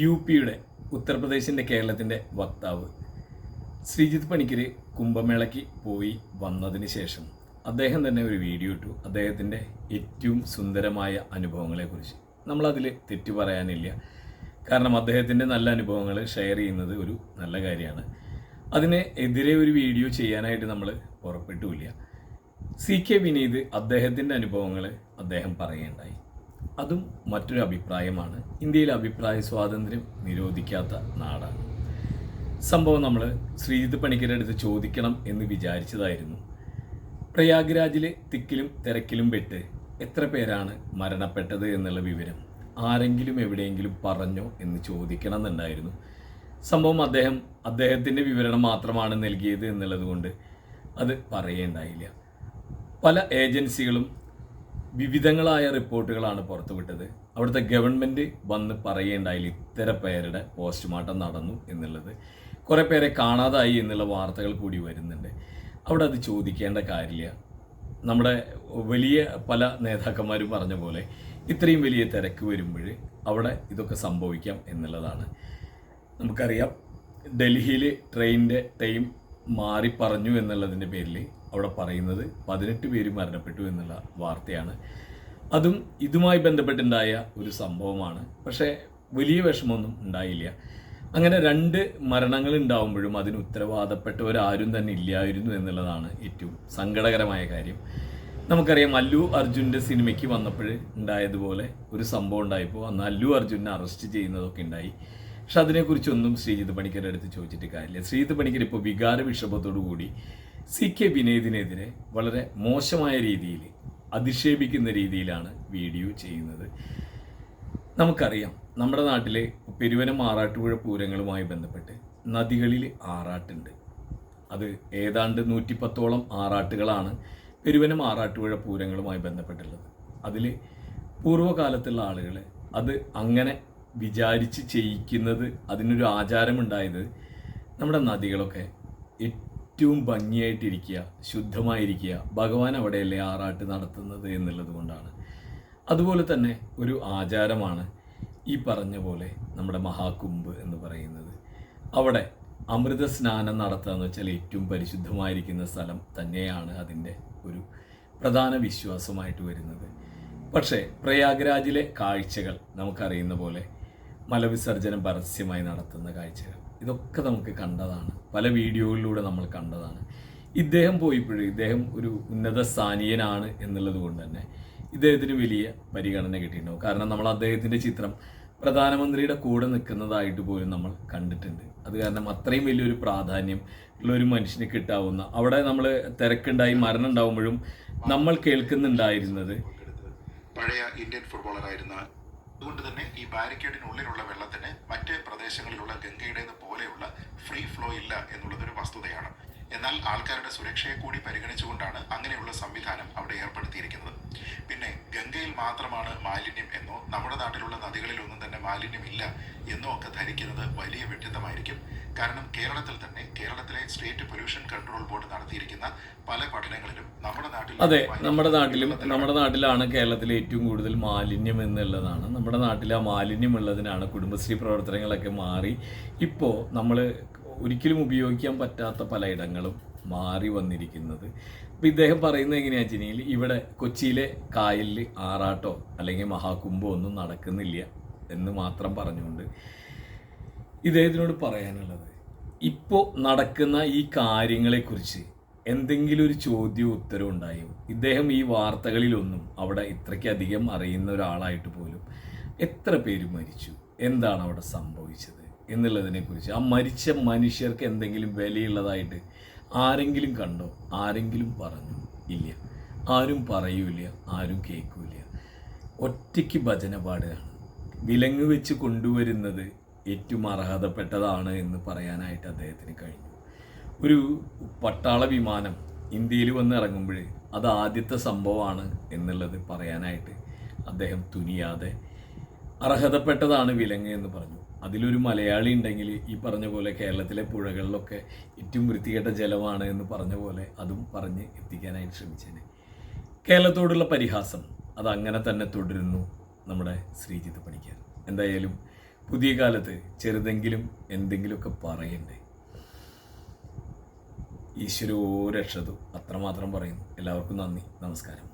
U പിയുടെ ഉത്തർപ്രദേശിന്റെ കേരളത്തിന്റെ വക്താവ് ശ്രീജിത്ത് പണിക്കർ കുംഭമേളയ്ക്ക് പോയി വന്നതിന് ശേഷം അദ്ദേഹം തന്നെ ഒരു വീഡിയോ ഇട്ടു. അദ്ദേഹത്തിന്റെ ഏറ്റവും സുന്ദരമായ അനുഭവങ്ങളെക്കുറിച്ച് നമ്മളതിൽ തെറ്റു പറയാനില്ല. കാരണം അദ്ദേഹത്തിന്റെ നല്ല അനുഭവങ്ങൾ ഷെയർ ചെയ്യുന്നത് ഒരു നല്ല കാര്യമാണ്. അതിന് എതിരെ ഒരു വീഡിയോ ചെയ്യാനായിട്ട് നമ്മൾ പുറപ്പെട്ടുമില്ല സി കെ വിനീത് അദ്ദേഹത്തിന്റെ അനുഭവങ്ങൾ അദ്ദേഹം പറയുകയുണ്ടായി. അതും മറ്റൊരു അഭിപ്രായമാണ്. ഇന്ത്യയിലെ അഭിപ്രായ സ്വാതന്ത്ര്യം നിരോധിക്കാത്ത നാടാണ്. സംഭവം നമ്മൾ ശ്രീജിത്ത് പണിക്കരുടെ അടുത്ത് ചോദിക്കണം എന്ന് വിചാരിച്ചതായിരുന്നു. പ്രയാഗ്രാജിലെ തിക്കിലും തിരക്കിലും പെട്ട് എത്ര പേരാണ് മരണപ്പെട്ടത് എന്നുള്ള വിവരം ആരെങ്കിലും എവിടെയെങ്കിലും പറഞ്ഞോ എന്ന് ചോദിക്കണം എന്നുണ്ടായിരുന്നു സംഭവം അദ്ദേഹം അദ്ദേഹത്തിന്റെ വിവരണം മാത്രമാണ് നൽകിയത് എന്നുള്ളത് കൊണ്ട് അത് പറയേണ്ടായില്ല. പല ഏജൻസികളും വിവിധങ്ങളായ റിപ്പോർട്ടുകളാണ് പുറത്തുവിട്ടത്. അവിടുത്തെ ഗവൺമെന്റ് വന്ന് പറയേണ്ടായില്ല ഇത്തര പേരുടെ പോസ്റ്റ്മോർട്ടം നടന്നു എന്നുള്ളത്. കുറേ പേരെ കാണാതായി എന്നുള്ള വാർത്തകൾ കൂടി വരുന്നുണ്ട്. അവിടെ അത് ചോദിക്കേണ്ട കാര്യമില്ല. നമ്മുടെ വലിയ പല നേതാക്കന്മാരും പറഞ്ഞ പോലെ ഇത്രയും വലിയ തിരക്ക് വരുമ്പോൾ അവിടെ ഇതൊക്കെ സംഭവിക്കാം എന്നുള്ളതാണ്. നമുക്കറിയാം ഡൽഹിയിൽ ട്രെയിനിന്റെ ടൈം മാറി പറഞ്ഞു എന്നുള്ളതിന്റെ പേരിൽ അവിടെ പറയുന്നത് പതിനെട്ട് പേര് മരണപ്പെട്ടു എന്നുള്ള വാർത്തയാണ്. അതും ഇതുമായി ബന്ധപ്പെട്ടുണ്ടായ ഒരു സംഭവമാണ്. പക്ഷേ വലിയ വിഷമമൊന്നും ഉണ്ടായില്ല. അങ്ങനെ രണ്ട് മരണങ്ങൾ ഉണ്ടാവുമ്പോഴും അതിന് ഉത്തരവാദപ്പെട്ടവരാരും തന്നെ ഇല്ലായിരുന്നു എന്നുള്ളതാണ് ഏറ്റവും സങ്കടകരമായ കാര്യം. നമുക്കറിയാം അല്ലു അർജുന്റെ സിനിമയ്ക്ക് വന്നപ്പോൾ ഉണ്ടായതുപോലെ ഒരു സംഭവം ഉണ്ടായപ്പോൾ അന്ന് അല്ലു അർജുനെ അറസ്റ്റ് ചെയ്യുന്നതൊക്കെ ഉണ്ടായി. പക്ഷെ അതിനെക്കുറിച്ചൊന്നും ശ്രീജിത് പണിക്കരുടെ അടുത്ത് ചോദിച്ചിട്ട് കാര്യമില്ല. ശ്രീജിത് പണിക്കർ ഇപ്പോൾ വികാര വിഷമത്തോടു കൂടി സി കെ വിനേദിനെതിരെ വളരെ മോശമായ രീതിയിൽ അധിക്ഷേപിക്കുന്ന രീതിയിലാണ് വീഡിയോ ചെയ്യുന്നത്. നമുക്കറിയാം നമ്മുടെ നാട്ടിലെ പെരുവനം ആറാട്ടുപുഴ പൂരങ്ങളുമായി ബന്ധപ്പെട്ട് നദികളിൽ ആറാട്ടുണ്ട്. അത് ഏതാണ്ട് നൂറ്റിപ്പത്തോളം ആറാട്ടുകളാണ് പെരുവനം ആറാട്ടുപുഴ പൂരങ്ങളുമായി ബന്ധപ്പെട്ടുള്ളത്. അതിൽ പൂർവകാലത്തുള്ള ആളുകൾ അത് അങ്ങനെ വിചാരിച്ച് ചെയ്യിക്കുന്നത് അതിനൊരു ആചാരമുണ്ടായത് നമ്മുടെ നദികളൊക്കെ ഏറ്റവും ഭംഗിയായിട്ടിരിക്കുക ശുദ്ധമായിരിക്കുക ഭഗവാൻ അവിടെയല്ലേ ആറാട്ട് നടത്തുന്നത് എന്നുള്ളത് കൊണ്ടാണ്. അതുപോലെ തന്നെ ഒരു ആചാരമാണ് ഈ പറഞ്ഞ പോലെ നമ്മുടെ മഹാകുംഭ് എന്ന് പറയുന്നത്. അവിടെ അമൃത സ്നാനം നടത്തുക എന്ന് വെച്ചാൽ ഏറ്റവും പരിശുദ്ധമായിരിക്കുന്ന സ്ഥലം തന്നെയാണ് അതിന്റെ ഒരു പ്രധാന വിശ്വാസമായിട്ട് വരുന്നത്. പക്ഷേ പ്രയാഗ്രാജിലെ കാഴ്ചകൾ നമുക്കറിയുന്ന പോലെ മലവിസർജനം പരസ്യമായി നടത്തുന്ന കാഴ്ചകൾ. ഇതൊക്കെ നമുക്ക് കണ്ടതാണ്. പല വീഡിയോകളിലൂടെ നമ്മൾ കണ്ടതാണ്. ഇദ്ദേഹം പോയപ്പോഴും ഇദ്ദേഹം ഒരു ഉന്നത സ്ഥാനീയനാണ് എന്നുള്ളത് കൊണ്ട് തന്നെ ഇദ്ദേഹത്തിന് വലിയ പരിഗണന കിട്ടിയിട്ടുണ്ടാവും കാരണം നമ്മൾ അദ്ദേഹത്തിന്റെ ചിത്രം പ്രധാനമന്ത്രിയുടെ കൂടെ നിൽക്കുന്നതായിട്ട് പോലും നമ്മൾ കണ്ടിട്ടുണ്ട്. അത് കാരണം അത്രയും വലിയൊരു പ്രാധാന്യം ഉള്ള ഒരു മനുഷ്യന് കിട്ടാവുന്ന അവിടെ നമ്മൾ തിരക്കുണ്ടായി മരണം ഉണ്ടാവുമ്പോഴും നമ്മൾ കേൾക്കുന്നുണ്ടായിരുന്നത് പഴയ ഇന്ത്യൻ ഫുട്ബോളറായിരുന്ന അതുകൊണ്ട് തന്നെ ഈ ബാരിക്കേഡിനുള്ളിലുള്ള വെള്ളത്തിന് മറ്റ് പ്രദേശങ്ങളിലുള്ള ഗംഗയുടേത് പോലെയുള്ള ഫ്രീ ഫ്ലോ ഇല്ല എന്നുള്ളതൊരു വസ്തുതയാണ്. എന്നാൽ ആൾക്കാരുടെ സുരക്ഷയെ കൂടി പരിഗണിച്ചുകൊണ്ടാണ് അങ്ങനെയുള്ള സംവിധാനം അവിടെ ഏർപ്പെടുത്തിയിരിക്കുന്നത്. പിന്നെ ഗംഗയിൽ മാത്രമാണ് മാലിന്യം എന്നോ നമ്മുടെ നാട്ടിലുള്ള നദികളിലൊന്നും തന്നെ മാലിന്യമില്ല എന്നോ ഒക്കെ ധരിക്കുന്നത് വലിയ വിഡ്ഢിത്തമായിരിക്കും. കാരണം കേരളത്തിൽ തന്നെ കേരളത്തിലെ സ്റ്റേറ്റ് പൊല്യൂഷൻ കൺട്രോൾ ബോർഡ് നടത്തിയിരിക്കുന്ന പല പഠനങ്ങളിലും നമ്മുടെ നാട്ടിൽ അതെ നമ്മുടെ നാട്ടിലും നമ്മുടെ നാട്ടിലാണ് കേരളത്തിൽ ഏറ്റവും കൂടുതൽ മാലിന്യം എന്നുള്ളതാണ് നമ്മുടെ നാട്ടിൽ ആ മാലിന്യം ഉള്ളതിനാണ് കുടുംബശ്രീ പ്രവർത്തനങ്ങളൊക്കെ മാറി. ഇപ്പോൾ നമ്മൾ ഒരിക്കലും ഉപയോഗിക്കാൻ പറ്റാത്ത പലയിടങ്ങളും മാറി വന്നിരിക്കുന്നത്. അപ്പം ഇദ്ദേഹം പറയുന്നത് എങ്ങനെയാ ചിനിയിൽ? ഇവിടെ കൊച്ചിയിലെ കായലിൽ ആറാട്ടോ അല്ലെങ്കിൽ മഹാകുംഭോ ഒന്നും നടക്കുന്നില്ല എന്ന് മാത്രം പറഞ്ഞുകൊണ്ട് ഇദ്ദേഹത്തിനോട് പറയാനുള്ളത് ഇപ്പോൾ നടക്കുന്ന ഈ കാര്യങ്ങളെക്കുറിച്ച് എന്തെങ്കിലും ഒരു ചോദ്യവും ഉത്തരവും ഉണ്ടായോ? ഇദ്ദേഹം ഈ വാർത്തകളിലൊന്നും അവിടെ ഇത്രയ്ക്കധികം അറിയുന്ന ഒരാളായിട്ട് പോലും എത്ര പേര് മരിച്ചു? എന്താണ് അവിടെ സംഭവിച്ചത് എന്നുള്ളതിനെക്കുറിച്ച്? ആ മരിച്ച മനുഷ്യർക്ക് എന്തെങ്കിലും വിലയുള്ളതായിട്ട് ആരെങ്കിലും കണ്ടോ? ആരെങ്കിലും പറഞ്ഞു ഇല്ല. ആരും പറയൂല ആരും കേൾക്കൂല ഒറ്റയ്ക്ക് ഭജന വിലങ്ങ് വെച്ച് കൊണ്ടുവരുന്നത് ഏറ്റവും അർഹതപ്പെട്ടതാണ് എന്ന് പറയാനായിട്ട് അദ്ദേഹത്തിന് കഴിഞ്ഞു. ഒരു പട്ടാള വിമാനം ഇന്ത്യയിൽ വന്ന് ഇറങ്ങുമ്പോൾ അത് ആദ്യത്തെ സംഭവമാണ് എന്നുള്ളത് പറയാനായിട്ട് അദ്ദേഹം തുനിയാതെ അർഹതപ്പെട്ടതാണ് വിലങ്ങ് എന്ന് പറഞ്ഞു. അതിലൊരു മലയാളി ഉണ്ടെങ്കിൽ ഈ പറഞ്ഞ പോലെ കേരളത്തിലെ പുഴകളിലൊക്കെ ഏറ്റവും വൃത്തികെട്ട ജലമാണ് എന്ന് പറഞ്ഞ പോലെ അതും പറഞ്ഞ് എത്തിക്കാനായിട്ട് ശ്രമിച്ചേനെ. കേരളത്തോടുള്ള പരിഹാസം അത് അങ്ങനെ തന്നെ തുടരുന്നു നമ്മുടെ ശ്രീജിത്ത് പണിക്കർ. എന്തായാലും പുതിയ കാലത്ത് ചെറുതെങ്കിലും എന്തെങ്കിലുമൊക്കെ പറയണ്ടേ? ഈശ്വരോ രക്ഷതു അത്രമാത്രം പറയുന്നു. എല്ലാവർക്കും നന്ദി. നമസ്കാരം.